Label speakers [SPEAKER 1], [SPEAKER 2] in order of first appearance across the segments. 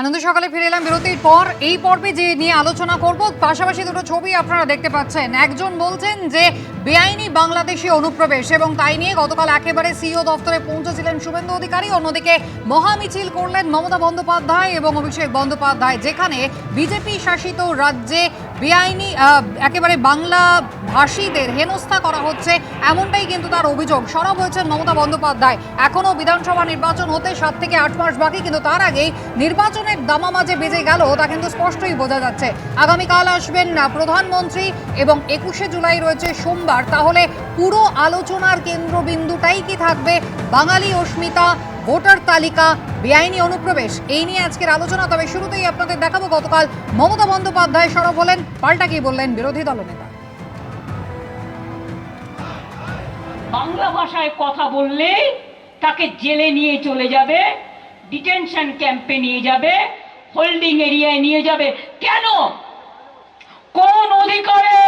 [SPEAKER 1] আনন্দ সকালে ফিরে এলাম বিরতির পর। এই পর্বে যে নিয়ে আলোচনা করব, পাশাপাশি দুটো ছবি আপনারা দেখতে পাচ্ছেন। একজন বলছেন যে, বেআইনি বাংলাদেশি অনুপ্রবেশ এবং তাই নিয়ে গতকাল একেবারে সিও দপ্তরে পৌঁছেছিলেন শুভেন্দু অধিকারী। অন্যদিকে মহামিছিল করলেন মমতা বন্দ্যোপাধ্যায় এবং অভিষেক বন্দ্যোপাধ্যায়, যেখানে বিজেপি শাসিত রাজ্যে বেআইনি একেবারে বাংলা ভাষীদের হেনস্থা করা হচ্ছে, এমনটাই কিন্তু তার অভিযোগ। সরব হয়েছেন মমতা বন্দ্যোপাধ্যায়। এখনও বিধানসভা নির্বাচন হতে সাত থেকে আট মাস বাকি, কিন্তু তার আগেই নির্বাচনের দামামা যে বেজে গেল, তা কিন্তু স্পষ্টই বোঝা যাচ্ছে। আগামীকাল আসবেন প্রধানমন্ত্রী এবং একুশে জুলাই রয়েছে সোমবার। তাহলে পুরো আলোচনার কেন্দ্রবিন্দুটাই কি থাকবে? বাঙালি অস্মিতা ভোটার তালিকা বেআইনি অনুপ্রবেশ। এই নিয়ে আজকের আলোচনা, তবে শুরুতেই আপনাদের দেখাবো গতকাল মমতা বন্দ্যোপাধ্যায় সরব হলেন পাল্টা কি বললেন বিরোধী দলনেতা
[SPEAKER 2] বাংলা ভাষায় কথা বললেই তাকে জেলে নিয়ে চলে যাবে, ডিটেনশন ক্যাম্পে নিয়ে যাবে, হোল্ডিং এরিয়ায় নিয়ে যাবে। কেন? কোন অধিকারে?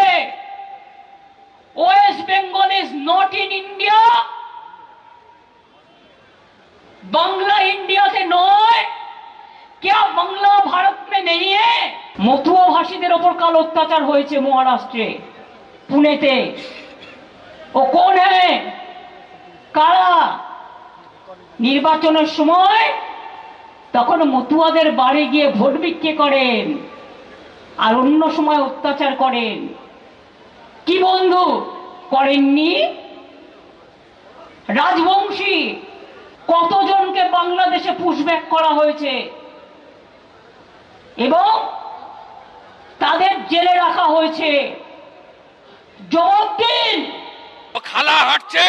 [SPEAKER 2] West Bengal is not in India. Bangla ইন্ডিয়াতে নয় কে বাংলা बांग्ला भारत में ভাষীদের ওপর কাল অত্যাচার হয়েছে মহারাষ্ট্রে, পুনেতে। ও কোন কারা? নির্বাচনের সময় তখন মতুয়াদের বাড়ি গিয়ে ভোট বিক্রি করেন আর অন্য সময় অত্যাচার করেন। কি বন্ধু করেননি? রাজবংশী কতজনকে বাংলাদেশে পুশব্যাক করা হয়েছে? এবং তাদের জেলে রাখা হয়েছে।
[SPEAKER 3] খালা হাঁটছে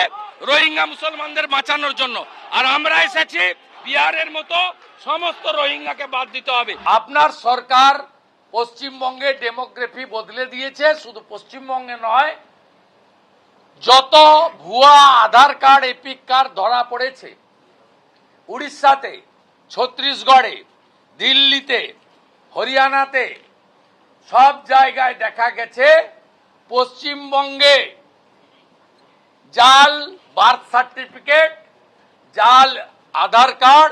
[SPEAKER 3] রোহিঙ্গা মুসলমানদের বাঁচানোর জন্য। আর আমরা এসেছি বিহারের মতো সমস্ত রোহিঙ্গাকে বাদ দিতে হবে। আপনার সরকার পশ্চিমবঙ্গে ডেমোগ্রাফি বদলে দিয়েছে, শুধু পশ্চিমবঙ্গে নয়, যত ভুয়া আধার কার্ড এপিক কার্ড ধরা পড়েছে উড়িষ্যাতে, ছত্তিশগড়ে, দিল্লিতে, হরিয়ানাতে সব জায়গায় দেখা গেছে পশ্চিমবঙ্গে জাল বার্থ সার্টিফিকেট, জাল আধার কার্ড,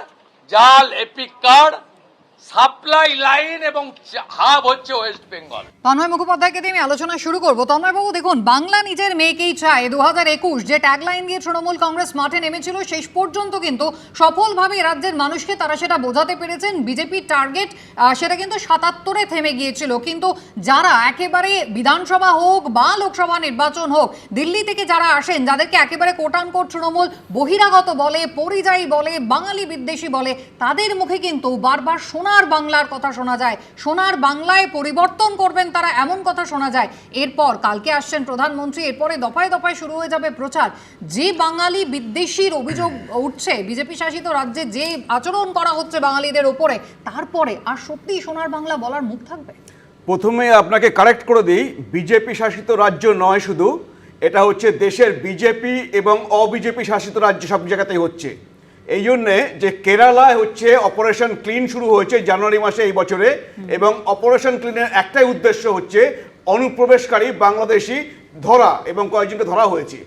[SPEAKER 3] জাল এপিক কার্ড সাপ্লাই লাইন এবং হাব হচ্ছে ওয়েস্ট বেঙ্গল।
[SPEAKER 1] তন্ময় মুখোপাধ্যায়কে দিয়ে আমি আলোচনা শুরু করব। দেখুন, বাংলা নিজের মেয়েকেই চায়। দু একুশ যে দিয়ে তৃণমূল কংগ্রেস মাঠে নেমেছিল, শেষ পর্যন্ত কিন্তু সফলভাবে রাজ্যের মানুষকে তারা সেটা বোঝাতে পেরেছেন। বিজেপির টার্গেট সেটা কিন্তু সাতাত্তরে থেমে গিয়েছিল। কিন্তু যারা একেবারে বিধানসভা হোক বা লোকসভা নির্বাচন হোক, দিল্লি থেকে যারা আসেন, যাদেরকে একেবারে কোটান কোট তৃণমূল বহিরাগত বলে, পরিযায়ী বলে, বাঙালি বিদ্বেষী বলে, তাদের মুখে কিন্তু বারবার সোনার বাংলার কথা শোনা যায়। সোনার বাংলায় পরিবর্তন করবেন তারা, এমন কথা শোনা যায়। এরপর কালকে আসছেন প্রধানমন্ত্রী, এরপরে দফায় দফায় শুরু হয়ে যাবে প্রচার। যে বাঙালি বিদ্বেষীর অভিযোগ উঠছে, বিজেপি শাসিত রাজ্যে যে আচরণ করা হচ্ছে বাঙালিদের ওপরে, তারপরে আর সত্যি সোনার বাংলা বলার মুখ থাকবে?
[SPEAKER 4] প্রথমে আপনাকে কারেক্ট করে দিই, বিজেপি শাসিত রাজ্য নয় শুধু, এটা হচ্ছে দেশের বিজেপি এবং অবিজেপি শাসিত রাজ্য সব জায়গাতেই হচ্ছে। এই জন্যে যে কেরালায় হচ্ছে অপারেশন ক্লিন শুরু হয়েছে জানুয়ারি মাসে এই বছরে, এবং অপারেশন ক্লিনের একটাই উদ্দেশ্য হচ্ছে অনুপ্রবেশকারী বাংলাদেশি ধরা এবং কয়েকজনকে ধরা হয়েছে।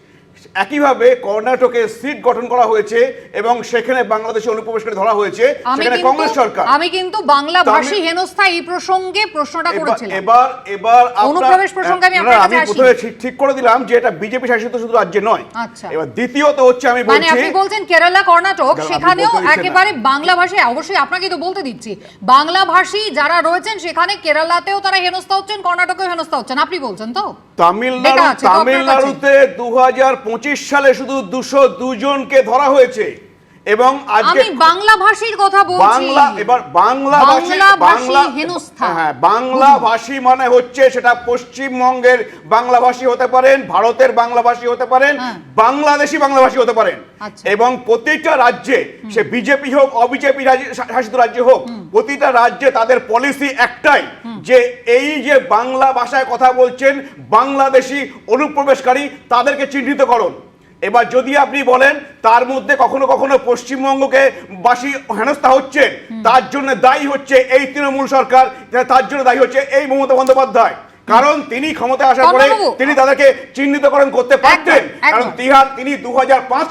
[SPEAKER 4] একইভাবে কর্ণাটকে সিট গঠন করা হয়েছে এবং সেখানে বাংলাদেশি অনুপ্রবেশকারী ধরা হয়েছে সেখানে কংগ্রেস সরকার।
[SPEAKER 1] আমি কিন্তু বাংলা ভাষী হেনস্থা এই প্রসঙ্গে প্রশ্নটা করেছিলাম।
[SPEAKER 4] এবার এবার
[SPEAKER 1] অনুপ্রবেশ প্রসঙ্গে আমি আপনার কাছে
[SPEAKER 4] আমি
[SPEAKER 1] আসি।
[SPEAKER 4] প্রথমে ঠিক- ঠিক করে দিলাম যে এটা বিজেপি শাসিত শুধু রাজ্যে নয়।
[SPEAKER 1] আচ্ছা।
[SPEAKER 4] এবার দ্বিতীয়ত হচ্ছে আমি বলছি মানে
[SPEAKER 1] আপনি বলছেন কেরালা কর্ণাটক সেখানেও একেবারে বাংলা ভাষায় অবশ্যই আপনাকে তো বলতে দিচ্ছি। বাংলা ভাষী যারা রয়েছেন সেখানে কেরালাতেও তারা হেনস্থা হচ্ছেন কর্ণাটকেও হেনস্থা হচ্ছেন। আপনি বলছেন তো?
[SPEAKER 4] তামিলনাড়ু তামিলনাড়ুতে দু হাজার সালে শুধু দুশো দুজনকে ধরা হয়েছে। এবং আজকে
[SPEAKER 1] আমি বাংলা ভাষীর কথা বলছি।
[SPEAKER 4] বাংলা এবার বাংলা ভাষী
[SPEAKER 1] বাংলা।
[SPEAKER 4] হ্যাঁ বাংলা ভাষী মানে হচ্ছে সেটা পশ্চিমবঙ্গের বাংলা ভাষী হতে পারেন ভারতের বাংলা ভাষী হতে পারেন
[SPEAKER 1] হ্যাঁ।
[SPEAKER 4] বাংলাদেশি বাংলা ভাষী হতে পারেন।
[SPEAKER 1] আচ্ছা।
[SPEAKER 4] এবং প্রতিটা রাজ্যে সে বিজেপি হোক অবিজেপি শাসিত রাজ্য হোক প্রতিটা রাজ্যে তাদের পলিসি একটাই যে এই যে বাংলা ভাষায় কথা বলছেন বাংলাদেশি অনুপ্রবেশকারী তাদেরকে চিহ্নিত করুন এবার যদি আপনি বলেন তার মধ্যে কখনো কখনো পশ্চিমবঙ্গকে বাসী হেনস্থা হচ্ছে তার জন্য দায়ী হচ্ছে এই তৃণমূল সরকার তার জন্য দায়ী হচ্ছে এই মমতা বন্দ্যোপাধ্যায়। কারণ তিনি ক্ষমতায় আসার পরে তিনি তাদেরকে চিহ্নিতকরণ করতে পারতেন। কারণ তিহার তিনি দু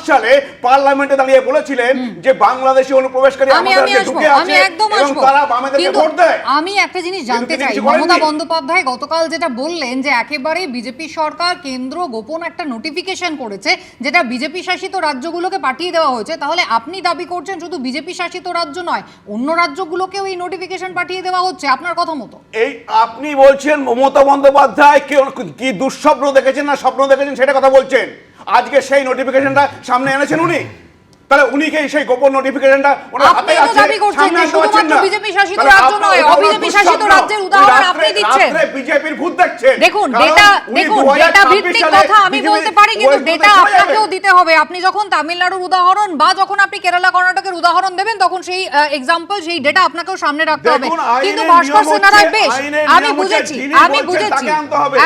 [SPEAKER 4] সালে পার্লামেন্টে দাঁড়িয়ে বলেছিলেন যে বাংলাদেশি অনুপ্রবেশকারী
[SPEAKER 1] আমি
[SPEAKER 4] আমাদের
[SPEAKER 1] আমি
[SPEAKER 4] রাজ্যে
[SPEAKER 1] আসব
[SPEAKER 4] ঢুকে আছে এবং তারা বামেদেরকে ভোট দেয়।
[SPEAKER 1] আমি একটা জিনিস জানতে চাই মমতা বন্দ্যোপাধ্যায় গতকাল যেটা বললেন যে একেবারে বিজেপি সরকার কেন্দ্র গোপন একটা নোটিফিকেশন করেছে যেটা বিজেপি শাসিত রাজ্যগুলোকে পাঠিয়ে দেওয়া হয়েছে। তাহলে আপনি দাবি করছেন শুধু বিজেপি শাসিত রাজ্য নয় অন্য রাজ্যগুলোকেও এই নোটিফিকেশন পাঠিয়ে দেওয়া হচ্ছে? আপনার কথা মতো।
[SPEAKER 4] এই আপনি বলছেন মমতা বন্দ্যোপাধ্যায় কেউ কি দুঃস্বপ্ন দেখেছেন না স্বপ্ন দেখেছেন সেটা কথা বলছেন? আজকে সেই নোটিফিকেশনটা সামনে এনেছেন উনি? তাহলে উনি কি সেই গোপন নোটিফিকেশনটা ওনার হাতে আছে
[SPEAKER 1] দাবি করছেন
[SPEAKER 4] সামনে পারছেন
[SPEAKER 1] শুধুমাত্র
[SPEAKER 4] না।
[SPEAKER 1] বিজেপি শাসিত রাজ্য নয়, অবিজেপি শাসিত রাজ্যের উদাহরণ আপনি দিচ্ছেন।
[SPEAKER 4] রাত্রে বিজেপির ভূত দেখছেন।
[SPEAKER 1] দেখুন ডেটা দেখুন ডেটা ভিত্তিক কথা আমি বলতে পারি কিন্তু ডেটা আপনাকেও দিতে হবে। আপনি যখন তামিলনাড়ুর উদাহরণ বা যখন আপনি কেরালা কর্ণাটকের উদাহরণ দেবেন তখন সেই এক্সাম্পল সেই ডেটা আপনাকেও সামনে রাখতে হবে। কিন্তু ভাস্কর সেনারায় বেশ আমি বুঝেছি আমি বুঝেছি।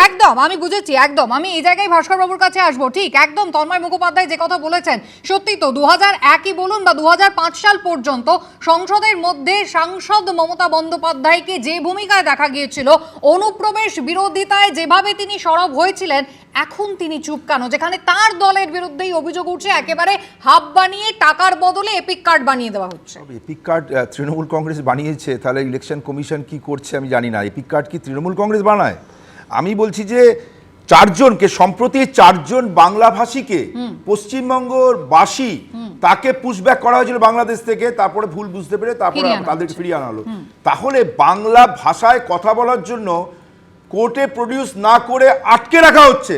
[SPEAKER 1] একদম আমি বুঝেছি একদম। আমি এই জায়গায় ভাস্কর বাবুর কাছে আসব ঠিক একদম। তন্ময় মুখোপাধ্যায় যে কথা বলেছেন সত্যি তো দু হাজার একই বলুন বা দু হাজার পাঁচ সাল পর্যন্ত সংসদের মধ্যে সাংসদ মমতা বন্দ্যোপাধ্যায়কে যে ভূমিকায় দেখা গিয়েছিল, অনুপ্রবেশ বিরোধিতায় যেভাবে তিনি সরব হয়েছিলেন, এখন তিনি চুপ কেন? যেখানে তার দলের বিরুদ্ধেই অভিযোগ উঠছে, একেবারে হাব বানিয়ে টাকার বদলে এপিক কার্ড বানিয়ে দেওয়া হচ্ছে।
[SPEAKER 5] এপিক কার্ড তৃণমূল কংগ্রেস বানিয়েছে, তাহলে ইলেকশন কমিশন কি করছে আমি জানি না। এপিক কার্ড কি তৃণমূল কংগ্রেস বানায়? আমি বলছি যে চারজনকে সম্প্রতি চারজন বাংলাভাষীকে পশ্চিমবঙ্গর বাসী তাকে পুশব্যাক করা হয়েছিল বাংলাদেশ থেকে তারপরে ভুল বুঝতে পেরে তারপরে তাদেরকে ফিরিয়ে আনা হলো। তাহলে বাংলা ভাষায় কথা বলার জন্য কোর্টে প্রডিউস না করে আটকে রাখা হচ্ছে।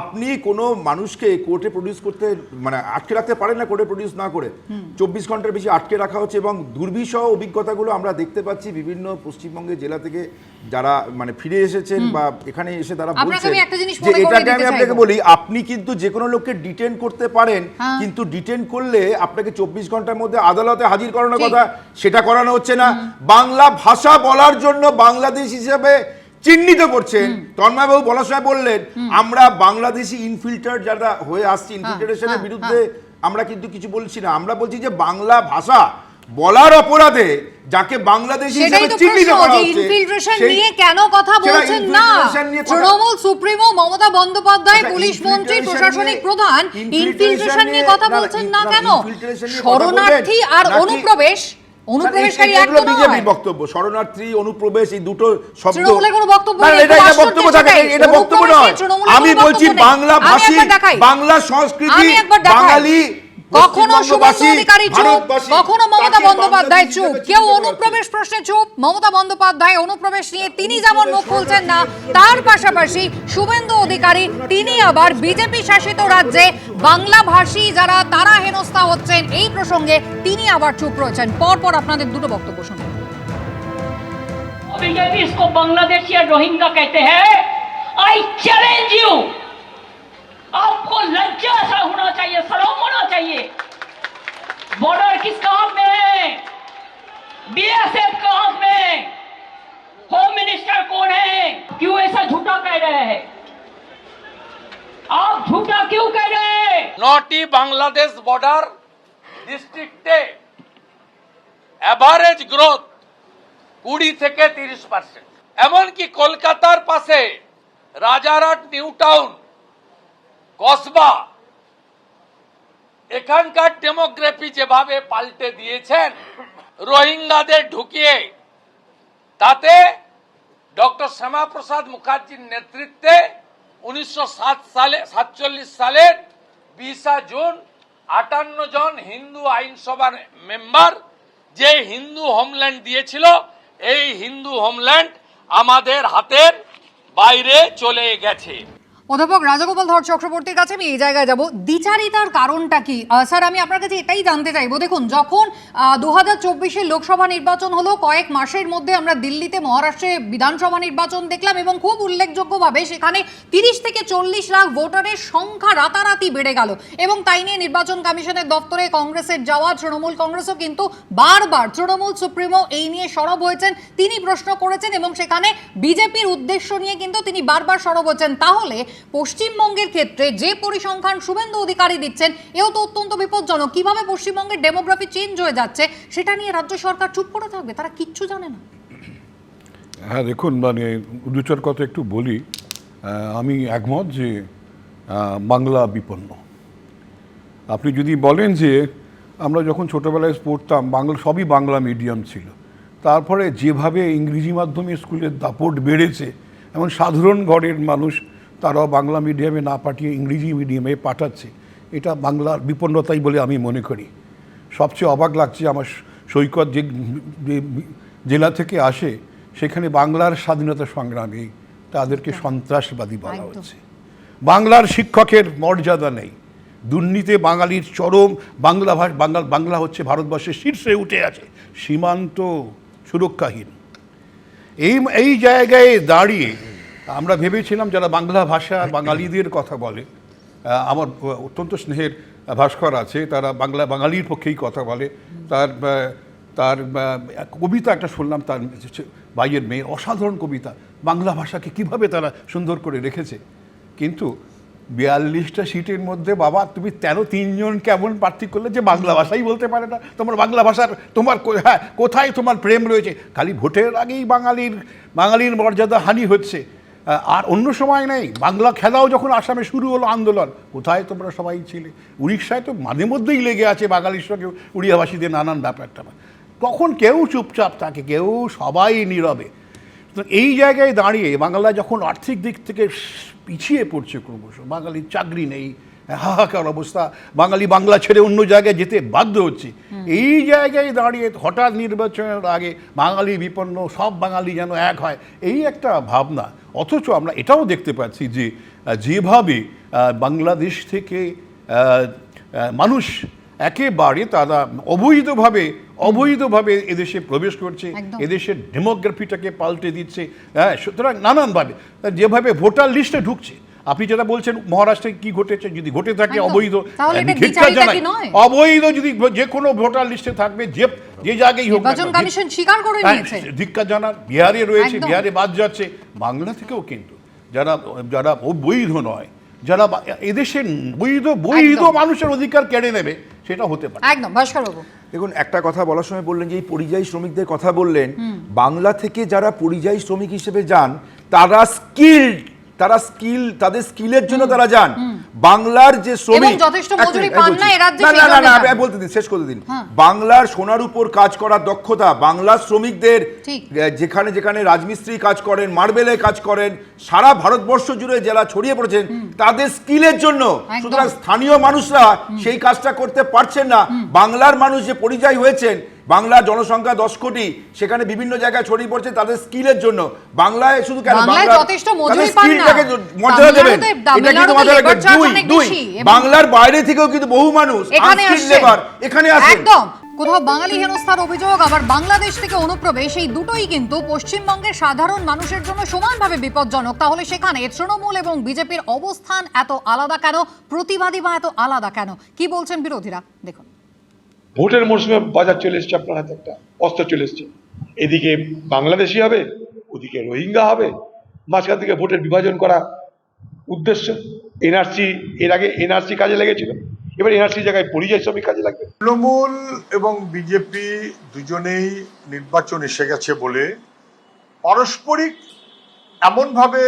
[SPEAKER 5] আপনি কোনো মানুষকে কোর্টে প্রডিউস করতে মানে আটকে রাখতে পারেন না কোর্টে প্রডিউস না করে। চব্বিশ ঘণ্টার বেশি আটকে রাখা হচ্ছে এবং দুর্বিষহ অভিজ্ঞতাগুলো আমরা দেখতে পাচ্ছি বিভিন্ন পশ্চিমবঙ্গের জেলা থেকে যারা মানে ফিরে এসেছেন বা এখানে এসে তারা বলছেন যে এটাকে আমি আপনাকে বলি আপনি কিন্তু যে কোনো লোককে ডিটেন করতে পারেন
[SPEAKER 1] হ্যাঁ।
[SPEAKER 5] কিন্তু ডিটেন করলে আপনাকে চব্বিশ ঘণ্টার মধ্যে আদালতে হাজির করানোর কথা সেটা করানো হচ্ছে না। বাংলা ভাষা বলার জন্য বাংলাদেশ হিসেবে চিহ্নিত করছেন তন্ময়বাবু বলার সময় বললেন আমরা বাংলাদেশি ইনফিল্টার যারা হয়ে আসছি ইনফিল্টারেশনের
[SPEAKER 1] হ্যাঁ,
[SPEAKER 5] বিরুদ্ধে আমরা কিন্তু কিছু বলছি না। আমরা বলছি যে বাংলা ভাষা বলার অপরাধে যাকে বাংলাদেশি হিসেবে চিহ্নিত করা হচ্ছে
[SPEAKER 1] ইনফিলট্রেশন নিয়ে কেন কথা বলছেন না? তৃণমূল সুপ্রিমো মমতা বন্দ্যোপাধ্যায়
[SPEAKER 5] আচ্ছা,
[SPEAKER 1] পুলিশ মন্ত্রী প্রশাসনিক প্রধান ইনফিলট্রেশন নিয়ে কথা বলছেন না কেন? শরণার্থী আর অনুপ্রবেশ? অনুপ্রবেশকারী
[SPEAKER 5] বিজেপির বক্তব্য শরণার্থী অনুপ্রবেশ এই দুটো শব্দ।
[SPEAKER 1] কোনো বক্তব্য
[SPEAKER 5] এটা এটা বক্তব্য থাকে এটা বক্তব্য নয়। আমি বলছি বাংলা ভাষী বাংলা সংস্কৃতি। বাঙালি
[SPEAKER 1] কখনো শুভেন্দু
[SPEAKER 5] পশ্চিমবঙ্গবাসী,
[SPEAKER 1] অধিকারী চুপ
[SPEAKER 5] ভারতবাসী,
[SPEAKER 1] কখনো মমতা
[SPEAKER 5] তাকে
[SPEAKER 1] বন্দ্যোপাধ্যায়
[SPEAKER 5] বাংলাদেশ
[SPEAKER 1] চুপ
[SPEAKER 5] হিসেবে
[SPEAKER 1] কেউ
[SPEAKER 5] চিহ্নিত করা
[SPEAKER 1] অনুপ্রবেশ প্রশ্নে চুপ মমতা বন্দ্যোপাধ্যায় অনুপ্রবেশ নিয়ে তিনি যেমন মুখ খুলছেন না তার পাশাপাশি শুভেন্দু অধিকারী তিনি আবার বিজেপি শাসিত রাজ্যে বাংলা ভাষী যারা তারা হেনস্থা হচ্ছেন এই প্রসঙ্গে তিনি আবার চুপ রয়েছেন পরপর আপনাদের দুটো বক্তব্য শুনুন
[SPEAKER 2] बीजेपी इसको बांग्लादेशी या रोहिंगा कहते हैं आई चैलेंज यू आपको लज्जा सा होना चाहिए शर्म होना चाहिए बॉर्डर किसका हाथ में है बीएसएफ का हाथ में है। होम मिनिस्टर कौन है क्यों ऐसा झूठा कह रहे हैं आप झूठा क्यों कह रहे हैं
[SPEAKER 3] নটি বাংলাদেশ বর্ডার ডিস্ট্রিক্টে অ্যাভারেজ গ্রোথ কুড়ি থেকে তিরিশ পার্সেন্ট এমনকি কলকাতার পাশে রাজারহাট নিউ টাউন কসবা এখানকার ডেমোগ্রাফি যেভাবে পাল্টে দিয়েছেন, রোহিঙ্গাদের ঢুকিয়ে, তাতে ডক্টর শ্যামাপ্রসাদ মুখার্জির নেতৃত্বে উনিশশো সালে, সাতচল্লিশ সালের বিশা জুন, আটান্ন জন হিন্দু আইনসভার মেম্বার যে হিন্দু হোমল্যান্ড দিয়েছিল, এই হিন্দু হোমল্যান্ড আমাদের হাতের বাইরে চলে গেছে।
[SPEAKER 1] অধ্যাপক রাজগোপাল ধর চক্রবর্তীর কাছে আমি এই জায়গায় যাব। দ্বিচারিতার কারণটা কি? স্যার, আমি আপনার কাছে এটাই জানতে চাইব। দেখুন, যখন দু হাজার লোকসভা নির্বাচন হলো, কয়েক মাসের মধ্যে আমরা দিল্লিতে মহারাষ্ট্রে বিধানসভা নির্বাচন দেখলাম এবং খুব উল্লেখযোগ্যভাবে সেখানে তিরিশ থেকে চল্লিশ লাখ ভোটারের সংখ্যা রাতারাতি বেড়ে গেল এবং তাই নিয়ে নির্বাচন কমিশনের দপ্তরে কংগ্রেসের যাওয়া, তৃণমূল কংগ্রেসও কিন্তু বারবার, তৃণমূল সুপ্রিমো এই নিয়ে সরব হয়েছেন, তিনি প্রশ্ন করেছেন এবং সেখানে বিজেপির উদ্দেশ্য নিয়ে কিন্তু তিনি বারবার সরব হয়েছেন। তাহলে পশ্চিমবঙ্গের ক্ষেত্রে যে পরিসংখ্যান শুভেন্দু অধিকারী দিচ্ছেন, এও তো অত্যন্ত বিপজ্জনক। কীভাবে পশ্চিমবঙ্গের ডেমোগ্রাফি চেঞ্জ হয়ে যাচ্ছে, সেটা নিয়ে রাজ্য সরকার চুপ করে থাকবে? তারা কিচ্ছু জানে না।
[SPEAKER 6] হ্যাঁ দেখুন মানে দুচার কথা একটু বলি। আমি একমত যে বাংলা বিপন্ন। আপনি যদি বলেন যে, আমরা যখন ছোটোবেলায় পড়তাম, বাংলা, সবই বাংলা মিডিয়াম ছিল। তারপরে যেভাবে ইংরেজি মাধ্যমে স্কুলের দাপট বেড়েছে, এমন সাধারণ ঘরের মানুষ তারাও বাংলা মিডিয়ামে না পাঠিয়ে ইংরেজি মিডিয়ামে পাঠাচ্ছে। এটা বাংলার বিপন্নতাই বলে আমি মনে করি। সবচেয়ে অবাক লাগছে আমার সৈকত যে জেলা থেকে আসে সেখানে বাংলার স্বাধীনতা সংগ্রামে তাদেরকে সন্ত্রাসবাদী বলা। হচ্ছে। বাংলার শিক্ষকের মর্যাদা নেই। দুর্নীতি বাঙালির চরম বাংলা ভাষা বাংলা বাংলা হচ্ছে ভারতবর্ষের শীর্ষে উঠে আছে। সীমান্ত সুরক্ষাহীন। এই এই জায়গায় দাঁড়িয়ে আমরা ভেবেছিলাম যারা বাংলা ভাষা বাঙালিদের কথা বলে আমার অত্যন্ত স্নেহের ভাস্কর আছে, তারা বাংলা বাঙালির পক্ষেই কথা বলে। তার তার কবিতা একটা শুনলাম, তার বাইয়ের মেয়ে অসাধারণ কবিতা, বাংলা ভাষাকে কীভাবে তারা সুন্দর করে রেখেছে। কিন্তু বিয়াল্লিশটা সিটের মধ্যে, বাবা, তুমি তেরো তিনজন কেমন প্রার্থী করলে যে বাংলা ভাষাই বলতে পারে না? তোমার বাংলা ভাষার, তোমার হ্যাঁ কোথায় তোমার প্রেম রয়েছে? খালি ভোটের আগেই বাঙালির বাঙালির মর্যাদা হানি হচ্ছে। আর অন্য সময় নেই। বাংলা খেলাও যখন আসামে শুরু হলো আন্দোলন, কোথায় তোমরা সবাই ছিলে? উড়িষ্যায় তো মাঝে মধ্যেই লেগে আছে বাঙালির সঙ্গে উড়িয়াভাষীদের নানান ব্যাপারটা। তখন কেউ চুপচাপ থাকে, কেউ সবাই নীরবে। এই জায়গায় দাঁড়িয়ে বাংলা যখন আর্থিক দিক থেকে পিছিয়ে পড়ছে ক্রমশ, বাঙালির চাকরি নেই হাহাকার অবস্থা। বাঙালি বাংলা ছেড়ে অন্য জায়গায় যেতে বাধ্য হচ্ছে। এই জায়গায় দাঁড়িয়ে হঠাৎ নির্বাচনের আগে বাঙালি বিপন্ন সব বাঙালি যেন এক হয় এই একটা ভাবনা। অথচ আমরা এটাও দেখতে পাচ্ছি যে যেভাবে বাংলাদেশ থেকে মানুষ একেবারে তারা অবৈধভাবে অবৈধভাবে এদেশে প্রবেশ করছে এদেশের ডেমোগ্রাফিটাকে পাল্টে দিচ্ছে। হ্যাঁ সুতরাং নানানভাবে যেভাবে ভোটার লিস্টে ঢুকছে আপনি যেটা বলছেন মহারাষ্ট্রে কি ঘটেছে যদি ঘটে থাকে অবৈধ। জানাই। অবৈধ যদি যে কোনো ভোটার লিস্টে থাকবে যে যে জায়গায় হোক
[SPEAKER 1] কমিশন স্বীকার করে
[SPEAKER 6] হ্যাঁ,
[SPEAKER 1] নিয়েছে।
[SPEAKER 6] ধিক্কার জানার বিহারে রয়েছে বিহারে বাদ যাচ্ছে। বাংলা থেকেও কিন্তু যারা যারা অবৈধ নয় যারা এদেশে বৈধ বৈধ মানুষের অধিকার কেড়ে নেবে সেটা হতে পারে।
[SPEAKER 1] একদম ভাস্কর বাবু
[SPEAKER 5] দেখুন একটা কথা বলার সময় বললেন যে এই পরিযায়ী শ্রমিকদের কথা বললেন বাংলা থেকে যারা পরিযায়ী শ্রমিক হিসেবে যান তারা স্কিল তারা স্কিল তাদের স্কিলের জন্য তারা যান। বাংলার যে শ্রমিক।
[SPEAKER 1] না
[SPEAKER 5] না না বলতে দিন শেষ করে দিন। বাংলার সোনার উপর কাজ করার দক্ষতা বাংলার শ্রমিকদের যেখানে যেখানে রাজমিস্ত্রি কাজ করেন মার্বেলে কাজ করেন সারা ভারতবর্ষ জুড়ে যারা ছড়িয়ে পড়েছেন তাদের স্কিলের জন্য। সুতরাং স্থানীয় মানুষরা সেই কাজটা করতে পারছেন না। বাংলার মানুষ যে পরিযায়ী হয়েছেন বাংলার জনসংখ্যা দশ কোটি সেখানে বিভিন্ন জায়গায় ছড়িয়ে পড়ছে তাদের স্কিলের জন্য। বাংলায় শুধু কেন বাংলার-
[SPEAKER 1] যথেষ্ট
[SPEAKER 5] তাদের
[SPEAKER 1] মজুরি পান না।
[SPEAKER 5] স্কিলটাকে মর্যাদা দেবেন। এটা কিন্তু মাথায় রাখবেন দুই দুই। বাংলার বাইরে থেকেও কিন্তু বহু মানুষ
[SPEAKER 1] এখানে
[SPEAKER 5] আসেন
[SPEAKER 1] কোথাও বাঙালি হেনস্থার অভিযোগ আবার বাংলাদেশ থেকে অনুপ্রবেশ এই দুটোই কিন্তু পশ্চিমবঙ্গের সাধারণ মানুষের জন্য সমানভাবে বিপজ্জনক। তাহলে সেখানে তৃণমূল এবং বিজেপির অবস্থান এত আলাদা কেন? প্রতিবাদী বা এত আলাদা কেন? কি বলছেন বিরোধীরা? দেখুন।
[SPEAKER 7] ভোটের মরশুমে বাজার চলে এসছে আপনার হাতে একটা, অস্ত্র চলে এসছে। এদিকে বাংলাদেশি হবে, ওদিকে রোহিঙ্গা হবে। মাঝখান থেকে ভোটের বিভাজন করা উদ্দেশ্য। এনআরসি, এর আগে এনআরসি কাজে লেগেছিল। এবার এনআরসি জায়গায় পরিযায়ী শ্রমিক কাজে লাগবে।
[SPEAKER 8] তৃণমূল এবং বিজেপি দুজনেই নির্বাচন এসে গেছে বলে পারস্পরিক এমনভাবে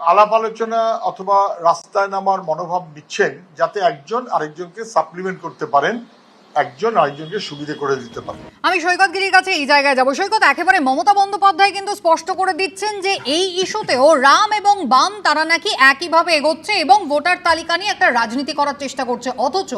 [SPEAKER 8] আলাপ আলোচনা অথবা রাস্তায় নামার মনোভাব নিচ্ছেন যাতে একজন আরেকজনকে সাপ্লিমেন্ট করতে পারেন। একজন আরেকজনকে সুবিধে করে দিতে পারেন
[SPEAKER 1] আমি সৈকত গিরির কাছে এই জায়গায় যাব। সৈকত একেবারে মমতা বন্দ্যোপাধ্যায় কিন্তু স্পষ্ট করে দিচ্ছেন যে এই ইস্যুতেও রাম এবং বাম তারা নাকি একইভাবে এগোচ্ছে এবং ভোটার তালিকা নিয়ে একটা রাজনীতি করার চেষ্টা করছে। অথচ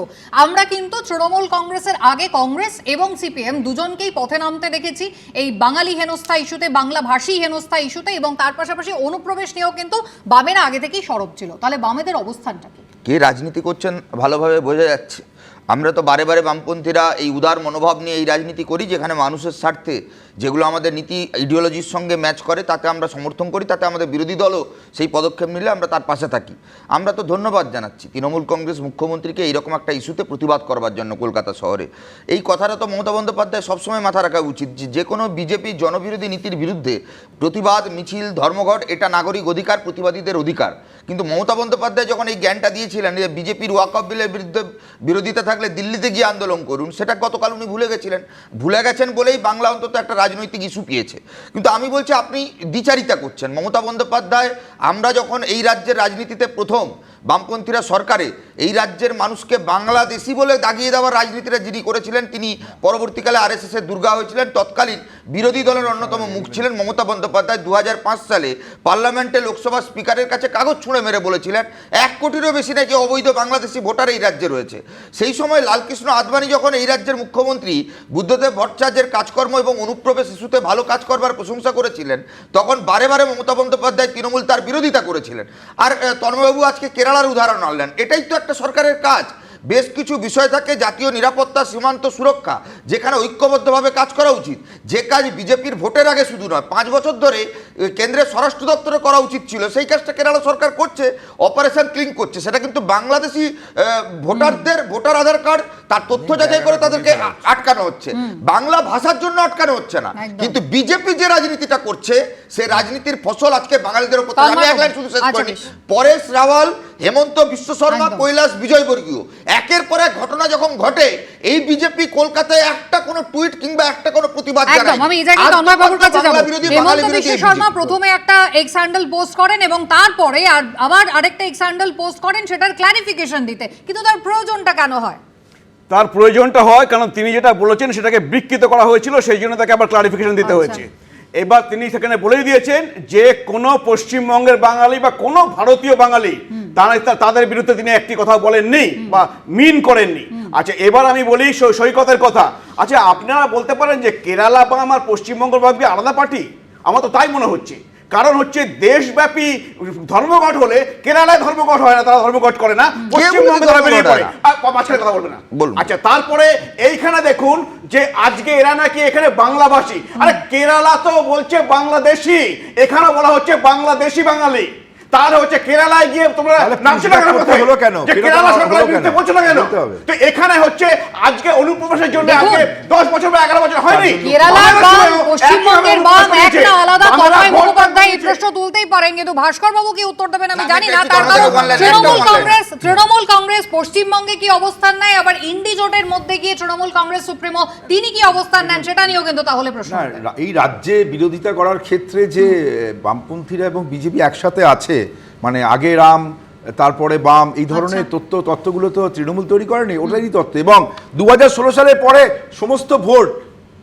[SPEAKER 1] আমরা কিন্তু তৃণমূল কংগ্রেসের আগে কংগ্রেস এবং সিপিএম দুজনকেই পথে নামতে দেখেছি। এই বাঙালি হেনস্থা ইস্যুতে বাংলা ভাষী হেনস্থা ইস্যুতে এবং তার পাশাপাশি অনুপ্রবেশ নিয়েও কিন্তু বামেরা আগে থেকেই সরব ছিল। তাহলে বামেদের অবস্থানটা কি?
[SPEAKER 9] কে রাজনীতি করছেন ভালোভাবে বোঝা যাচ্ছে। আমরা তো বারে বারে বামপন্থীরা এই উদার মনোভাব নিয়ে এই রাজনীতি করি যেখানে মানুষের স্বার্থে যেগুলো আমাদের নীতি ইডিওলজির সঙ্গে ম্যাচ করে তাতে আমরা সমর্থন করি, তাতে আমাদের বিরোধী দলও সেই পদক্ষেপ নিলে আমরা তার পাশে থাকি। আমরা তো ধন্যবাদ জানাচ্ছি তৃণমূল কংগ্রেস মুখ্যমন্ত্রীকে এইরকম একটা ইস্যুতে প্রতিবাদ করবার জন্য কলকাতা শহরে। এই কথাটা তো মমতা বন্দ্যোপাধ্যায় সবসময় মাথা রাখা উচিত যে কোনো বিজেপি জনবিরোধী নীতির বিরুদ্ধে প্রতিবাদ, মিছিল, ধর্মঘট, এটা নাগরিক অধিকার, প্রতিবাদীদের অধিকার। কিন্তু মমতা বন্দ্যোপাধ্যায় যখন এই জ্ঞানটা দিয়েছিলেন যে বিজেপির ওয়াকফ বিলের বিরুদ্ধে বিরোধিতা থাকলে দিল্লিতে গিয়ে আন্দোলন করুন, সেটা গতকাল উনি ভুলে গেছিলেন। ভুলে গেছেন বলেই বাংলা অন্তত একটা রাজনৈতিক ইস্যু পেয়েছে। কিন্তু আমি বলছি, আপনি দ্বিচারিতা করছেন। মমতা বন্দ্যোপাধ্যায়, আমরা যখন এই রাজ্যের রাজনীতিতে প্রথম বামপন্থীরা সরকারে, এই রাজ্যের মানুষকে বাংলাদেশি বলে দাগিয়ে দেওয়ার রাজনীতিটা যিনি করেছিলেন, তিনি পরবর্তীকালে আরএসএস এর দুর্গা হয়েছিলেন। তৎকালীন বিরোধী দলের অন্যতম মুখ ছিলেন মমতা বন্দ্যোপাধ্যায়। দু হাজার পাঁচ সালে পার্লামেন্টে লোকসভা স্পিকারের কাছে কাগজ ছুঁড়ে মেরে বলেছিলেন, এক কোটিরও বেশি নাকি অবৈধ বাংলাদেশি ভোটার এই রাজ্যে রয়েছে? সেই সময় লালকৃষ্ণ আদবানি যখন এই রাজ্যের মুখ্যমন্ত্রী বুদ্ধদেব ভট্টাচার্যের কাজকর্ম এবং অনুপ্রবেশ শিশুতে ভালো কাজ করবার প্রশংসা করেছিলেন, তখন বারে বারে মমতা বন্দ্যোপাধ্যায় তৃণমূল তার বিরোধিতা করেছিলেন। আর তন্ময়বাবু আজকে কেরালার উদাহরণ আনলেন। এটাই তো একটা সরকারের কাজ। বেশ কিছু বিষয় থাকে জাতীয় নিরাপত্তা সীমান্ত সুরক্ষা যেখানে ঐক্যবদ্ধভাবে কাজ করা উচিত। যে কাজ বিজেপির ভোটের আগে শুধু নয় পাঁচ বছর ধরে কেন্দ্রের স্বরাষ্ট্র দপ্তরে করা উচিত ছিল। সেই কাজটা কেরালা সরকার করছে অপারেশন ক্লিন করছে। সেটা কিন্তু বাংলাদেশি ভোটারদের ভোটার আধার কার্ড তার তথ্য যাচাই করে তাদেরকে আটকানো হচ্ছে। বাংলা ভাষার জন্য আটকানো হচ্ছে না। কিন্তু বিজেপি যে রাজনীতিটা করছে সেই রাজনীতির ফসল আজকে বাঙালিদের উপর আমি শুধু শেষ
[SPEAKER 1] আচ্ছা,
[SPEAKER 9] করিনি। পরেশ রাওয়াল হেমন্ত বিশ্ব শর্মা। কৈলাস বিজয়বর্গীয় একের পর এক ঘটনা যখন ঘটে এই বিজেপি কলকাতায় একটা কোনো টুইট কিংবা একটা কোনো প্রতিবাদ
[SPEAKER 1] একদম আমি এই জায়গায় তন্ময় বাবুর কাছে যাব। হেমন্ত বিশ্ব শর্মা প্রথমে একটা এক্স হ্যান্ডেল পোস্ট করেন এবং তারপরে আর আবার আরেকটা এক্স হ্যান্ডেল পোস্ট করেন সেটার ক্লারিফিকেশন দিতে। কিন্তু তার প্রয়োজনটা কেন হয়?
[SPEAKER 4] তার প্রয়োজনটা হয় কারণ তিনি যেটা বলেছেন সেটাকে বিকৃত করা হয়েছিল সেই জন্য তাকে আবার ক্লারিফিকেশন দিতে
[SPEAKER 1] আচ্ছা।
[SPEAKER 4] হয়েছে। এবার তিনি সেখানে বলেই দিয়েছেন যে কোনো পশ্চিমবঙ্গের বাঙালি বা কোনো ভারতীয় বাঙালি তারা তাদের বিরুদ্ধে তিনি একটি কথা বলেননি বা মিন করেননি। আচ্ছা এবার আমি বলি সৈকতের কথা। আচ্ছা আপনারা বলতে পারেন যে কেরালা বা আমার পশ্চিমবঙ্গ ভাবি আলাদা পার্টি? আমার তো তাই মনে হচ্ছে। কারণ হচ্ছে দেশব্যাপী ধর্মঘট হলে কেরালায় ধর্মঘট হয় না তারা ধর্মঘট করে না পশ্চিমবঙ্গে তারা বেরিয়ে পড়ে। মাঝখানে কথা বলবে না।
[SPEAKER 9] বলুন।
[SPEAKER 4] আচ্ছা তারপরে এইখানে দেখুন যে আজকে এরা নাকি এখানে বাংলাভাষী। আরে কেরালা তো বলছে বাংলাদেশি। এখানে বলা হচ্ছে বাংলাদেশি বাঙালি। তাহলে হচ্ছে কেরালায় গিয়ে তোমরা নামছো না কেন কোথায়?
[SPEAKER 5] হলো কেন?
[SPEAKER 4] যে কেরালা সরকারের
[SPEAKER 5] কেন?
[SPEAKER 4] বিরুদ্ধে বলছো না কেন তো এখানে হচ্ছে আজকে অনুপ্রবেশের জন্য। আজকে দশ বছর বা এগারো বছর হয়নি
[SPEAKER 1] কেরালার বাম পশ্চিমবঙ্গের বাম এক না আলাদা তন্ময় মুখোপাধ্যায় এই প্রশ্ন তুলতেই পারেন কিন্তু ভাস্কর বাবু কি উত্তর দেবেন আমি জানি না তার কারণ তৃণমূল কংগ্রেস তৃণমূল কংগ্রেস পশ্চিমবঙ্গে কি অবস্থান নেয় আবার ইন্ডি জোটের মধ্যে গিয়ে তৃণমূল কংগ্রেস সুপ্রিমো তিনি কি অবস্থান নেন সেটা নিয়েও কিন্তু তাহলে প্রশ্ন
[SPEAKER 5] এই রাজ্যে বিরোধিতা করার ক্ষেত্রে যে বামপন্থীরা এবং বিজেপি একসাথে আছে মানে আগে রাম তারপরে বাম এই ধরনের
[SPEAKER 1] আচ্ছা।
[SPEAKER 5] তথ্য তত্ত্বগুলো তো তৃণমূল তৈরি করেনি ওটারই তত্ত্ব। এবং দু সালের পরে সমস্ত ভোট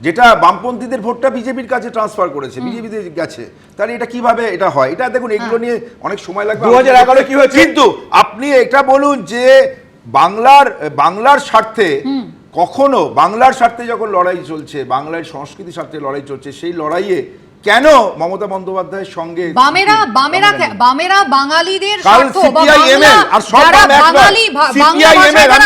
[SPEAKER 5] যেটা বামপন্থীদের ভোটটা বিজেপির কাছে ট্রান্সফার করেছে বিজেপিতে গেছে তাহলে এটা কীভাবে এটা হয়? এটা দেখুন এগুলো নিয়ে অনেক সময় লাগবে।
[SPEAKER 4] 2011 কি হয়েছে?
[SPEAKER 5] কিন্তু আপনি এটা বলুন যে বাংলার বাংলার স্বার্থে কখনো বাংলার স্বার্থে যখন লড়াই চলছে বাংলার সংস্কৃতির স্বার্থে লড়াই চলছে সেই লড়াইয়ে কেন মমতা বন্দ্যোপাধ্যায়ের সঙ্গে
[SPEAKER 1] বামেরা বামেরা বামেরা বাঙালিদের স্বার্থ বা
[SPEAKER 5] আর সব।
[SPEAKER 1] বাঙালি বাংলা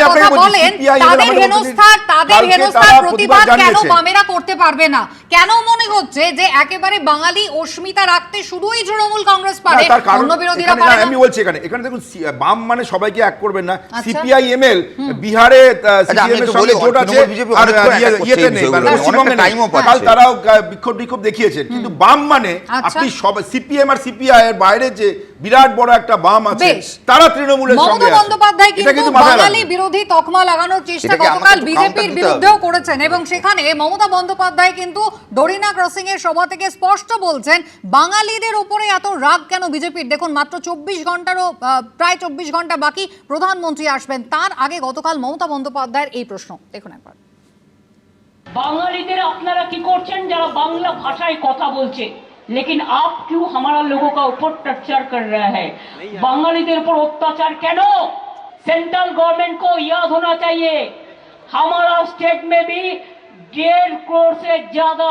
[SPEAKER 1] কথা বলেন তাদের হেনস্থার তাদের হেনস্থার প্রতিবাদ
[SPEAKER 5] প্রতিবাদ
[SPEAKER 1] কেন বামেরা করতে পারবে না? কেন মনে হচ্ছে যে একেবারে বাঙালি অস্মিতা রাখতে শুধুই তৃণমূল কংগ্রেস পারে অন্য বিরোধীরা পারে
[SPEAKER 5] আমি বলছি এখানে এখানে দেখুন বাম মানে সবাইকে এক করবেন না
[SPEAKER 1] আচ্ছা।
[SPEAKER 5] সিপিআইএমএল বিহারে
[SPEAKER 9] আচ্ছা,
[SPEAKER 5] সিপিএম এর সঙ্গে জোট আছে আর ইয়ে- ইয়েতে নেই মানে পশ্চিমবঙ্গে
[SPEAKER 9] অনেকটা
[SPEAKER 5] নেই। কাল তারাও বিক্ষোভ বিক্ষোভ দেখিয়েছেন কিন্তু বাম মানে
[SPEAKER 1] আচ্ছা।
[SPEAKER 5] আপনি সব সিপিএম আর সিপিআই এর বাইরে যে বিরাট বড় একটা বাম আছে। তারা তৃণমূলের সঙ্গে মমতা
[SPEAKER 1] বন্দ্যোপাধ্যায় কিন্তু বাঙালি বিরোধী তকমা লাগানোর চেষ্টা গতকাল বিজেপির বিরুদ্ধেও করেছেন এবং সেখানে মমতা বন্দ্যোপাধ্যায় কিন্তু ডরিনা ক্রসিং এর সভা থেকে স্পষ্ট বলছেন বাঙালিদের উপরে এত রাগ কেন বিজেপির? দেখুন মাত্র চব্বিশ ঘন্টারও প্রায় চব্বিশ ঘণ্টা বাকি প্রধানমন্ত্রী আসবেন। তার আগে গতকাল মমতা বন্দ্যোপাধ্যায়ের এই প্রশ্ন। দেখুন একবার।
[SPEAKER 2] বাঙালিদের আপনারা কি করছেন? যারা বাংলা ভাষায় কথা বলছে लेकिन आप क्यों हमारा लोगों का ऊपर टर्चर कर रहे हैं? बंगाली के ऊपर अत्याचार क्यों सेंट्रल गवर्नमेंट को याद होना चाहिए। हमारा स्टेट में भी डेढ़ करोड़ से ज़्यादा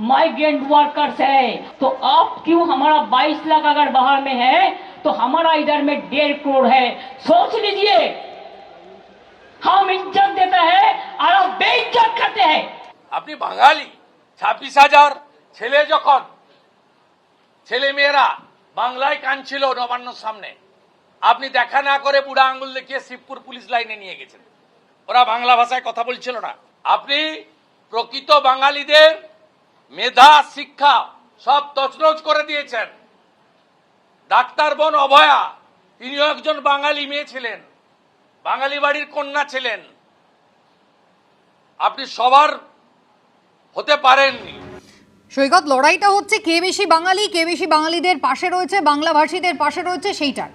[SPEAKER 2] माइग्रेंट वर्कर्स है। तो आप क्यों हमारा 22 लाख अगर बाहर में है तो हमारा इधर में डेढ़ करोड़ है। सोच लीजिए। हम इज़्ज़त देते हैं और आप बेइज्जत करते हैं।
[SPEAKER 3] अपनी बंगाली छब्बीस हज़ार जो যখন ছেলে মেয়েরা বাংলায় কানছিল নবান্নর সামনে। আপনি দেখা না করে বুড়া আঙ্গুল দেখিয়ে শিবপুর পুলিশ লাইনে নিয়ে গেছেন। ওরা বাংলা ভাষায় কথা বলছিল না। আপনি প্রকৃত বাঙালিদের মেধা, শিক্ষা সব তছনছ করে দিয়েছেন। ডাক্তার বোন অভয়া, তিনিও একজন বাঙালি মেয়ে ছিলেন। বাঙালি বাড়ির কন্যা ছিলেন। আপনি সবার হতে পারেননি।
[SPEAKER 1] সৈকত, লড়াইটা হচ্ছে কে বেশি বাঙালি, কে বেশি বাঙালিদের পাশে রয়েছে, বাংলাভাষীদের পাশে রয়েছে সেইটার।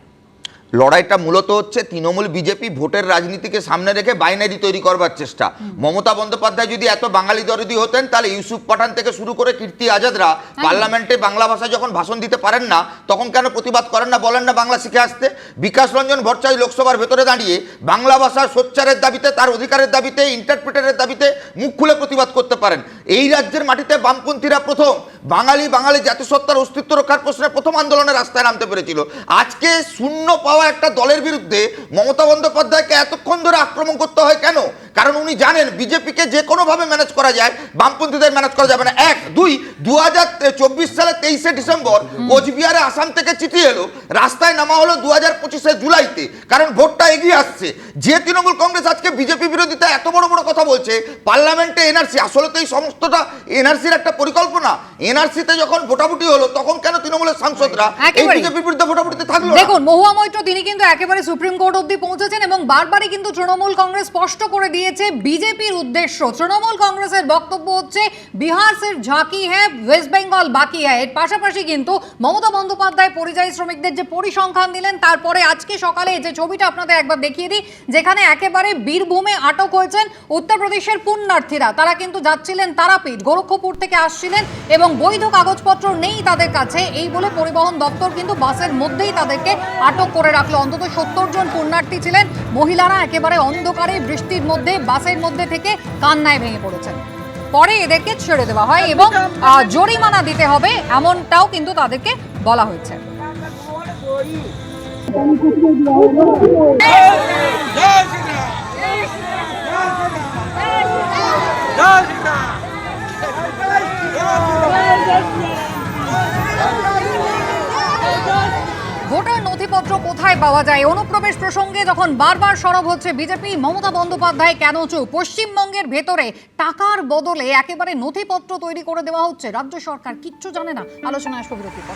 [SPEAKER 9] লড়াইটা মূলত হচ্ছে তৃণমূল বিজেপি ভোটের রাজনীতিকে সামনে রেখে বাইনারি তৈরি করবার চেষ্টা। মমতা বন্দ্যোপাধ্যায় যদি এত বাঙালি দরদি হতেন তাহলে ইউসুফ পাঠান থেকে শুরু করে কীর্তি আজাদরা পার্লামেন্টে বাংলা ভাষা যখন ভাষণ দিতে পারেন না তখন কেন প্রতিবাদ করেন না বলেন না বাংলা শিখে আসতে? বিকাশ রঞ্জন ভট্টাচার্য লোকসভার ভেতরে দাঁড়িয়ে বাংলা ভাষার সোচ্চারের দাবিতে তার অধিকারের দাবিতে ইন্টারপ্রিটারের দাবিতে মুখ খুলে প্রতিবাদ করতে পারেন। এই রাজ্যের মাটিতে বামপন্থীরা প্রথম বাঙালি বাঙালি জাতিসত্তার অস্তিত্ব রক্ষার প্রশ্নে প্রথম আন্দোলনে রাস্তায় নামতে পেরেছিল। আজকে শূন্য পাওয়া একটা দলের বিরুদ্ধে মমতা বন্দ্যোপাধ্যায়কে এতক্ষণ ধরে আক্রমণ করতে হয় কেন? কারণ উনি জানেন বিজেপিকে যে কোনোভাবে ম্যানেজ করা যায় বামপন্থীদের ম্যানেজ করা যাবে না। এক দুই দু হাজার চব্বিশ সালের তেইশে ডিসেম্বর কোচবিহারে আসাম থেকে চিঠি এলো রাস্তায় নামা হলো দু হাজার পঁচিশে জুলাইতে। কারণ ভোটটা এগিয়ে আসছে। যে তৃণমূল কংগ্রেস আজকে বিজেপি বিরোধিতা এত বড় বড় কথা বলছে পার্লামেন্টে এনআরসি আসলে তো এই সমস্তটা এনআরসির একটা পরিকল্পনা। এনআরসিতে যখন ভোটাভুটি হলো তখন কেন তৃণমূলের সাংসদরা এই। বিজেপির বিরুদ্ধে ভোটাভুটিতে থাকল?
[SPEAKER 1] দেখুন মহুয়া মৈত্র তিনি কিন্তু একেবারে সুপ্রিম কোর্ট অব্দি পৌঁছেছেন এবং বারবারই কিন্তু তৃণমূল কংগ্রেস স্পষ্ট করে দিয়েছে বিজেপির উদ্দেশ্য। তৃণমূল কংগ্রেসের বক্তব্য হচ্ছে, বিহার সির্ফ ঝাঁকি হ্যাঁ ওয়েস্ট বেঙ্গল বাকি হ্যাঁ এর পাশাপাশি কিন্তু মমতা বন্দ্যোপাধ্যায় পরিযায়ী শ্রমিকদের যে পরিসংখ্যান দিলেন, তারপরে আজকে সকালে যে ছবিটা আপনাদের একবার দেখিয়ে দিই, যেখানে একেবারে বীরভূমে আটক হয়েছেন উত্তরপ্রদেশের পুণ্যার্থীরা। তারা কিন্তু যাচ্ছিলেন তারাপীঠ, গোরক্ষপুর থেকে আসছিলেন এবং বৈধ কাগজপত্র নেই তাদের কাছে। এই বলে পরিবহন দপ্তর কিন্তু বাসের মধ্যেই তাদেরকে আটক করে রাখল অন্তত সত্তর জন পুণ্যার্থী ছিলেন। মহিলারা একেবারে অন্ধকারে, বৃষ্টির মধ্যে, বাসের মধ্যে থেকে কান্নায় ভেঙে পড়েছেন। পরে এদেরকে ছেড়ে দেওয়া হয় এবং জরিমানা দিতে হবে এমনটাও কিন্তু তাদেরকে বলা হয়েছে। ভোটার নথিপত্র কোথায় পাওয়া যায়? অনুপ্রবেশ প্রসঙ্গে যখন বারবার সরব হচ্ছে বিজেপি, মমতা বন্দ্যোপাধ্যায় কেন চুপ? পশ্চিমবঙ্গের ভেতরে টাকার বদলে একেবারে নথিপত্র তৈরি করে দেওয়া হচ্ছে। রাজ্য সরকার কিচ্ছু জানে না। আলোচনায় আসব বিরতির পর।